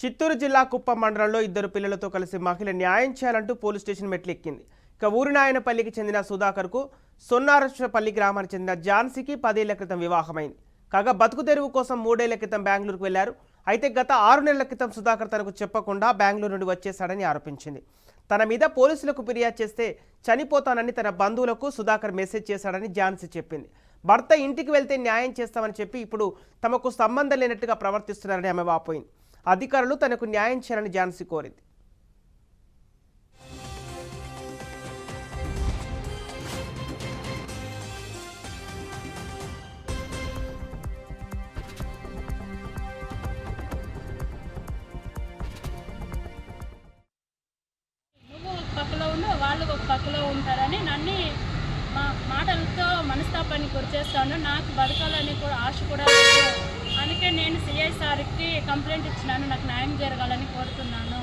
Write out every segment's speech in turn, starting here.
చిత్తూరు జిల్లా కుప్పం మండలంలో ఇద్దరు పిల్లలతో కలిసి మహిళ న్యాయం చేయాలంటూ పోలీస్ స్టేషన్ మెట్లెక్కింది. ఇక ఊరినాయనపల్లికి చెందిన సుధాకర్కు సొన్నారపల్లి గ్రామానికి చెందిన ఝాన్సీకి పదేళ్ళ క్రితం వివాహమైంది. కాగా బతుకు తెరువు కోసం మూడేళ్ళ క్రితం బెంగళూరుకు వెళ్ళారు. అయితే గత ఆరు నెలల క్రితం సుధాకర్ తనకు చెప్పకుండా బెంగళూరు నుండి వచ్చేశాడని ఆరోపించింది. తన మీద పోలీసులకు ఫిర్యాదు చేస్తే చనిపోతానని తన బంధువులకు సుధాకర్ మెసేజ్ చేశాడని ఝాన్సీ చెప్పింది. భర్త ఇంటికి వెళ్తే న్యాయం చేస్తామని చెప్పి ఇప్పుడు తమకు సంబంధం లేనట్టుగా ప్రవర్తిస్తున్నారని ఆమె వాపోయింది. అధికారులు తనకు న్యాయం చేయాలని ఝాన్సీ కోరింది. వాళ్ళు ఒక పక్కలో ఉంటారని నన్ను మా మాటలతో మనస్తాపాన్ని వచ్చేస్తాను నాకు బతకాలని కూడా ఆశ కూడా అందుకే నేను సిఐ సార్కి కంప్లైంట్ ఇచ్చినాను నాకు న్యాయం జరగాలని కోరుతున్నాను.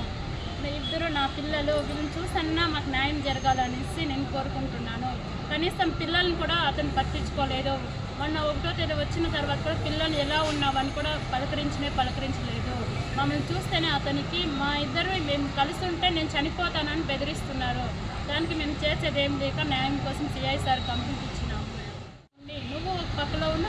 ఇద్దరు నా పిల్లలు వీళ్ళని చూసన్నా మాకు న్యాయం జరగాలనేసి నేను కోరుకుంటున్నాను. కనీసం పిల్లల్ని కూడా అతను పట్టించుకోలేదు. మొన్న ఒకటో తేదీ వచ్చిన తర్వాత కూడా పిల్లలు ఎలా ఉన్నావని కూడా పలకరించనే పలకరించలేదు. మమ్మల్ని చూస్తేనే అతనికి మా ఇద్దరు మేము కలిసి ఉంటే నేను చనిపోతానని బెదిరిస్తున్నారు. దానికి మేము చేసేది ఏం లేక న్యాయం కోసం సిఐ సార్ కంప్లీట్ ఇచ్చినాము. నువ్వు పక్కలో ఉన్న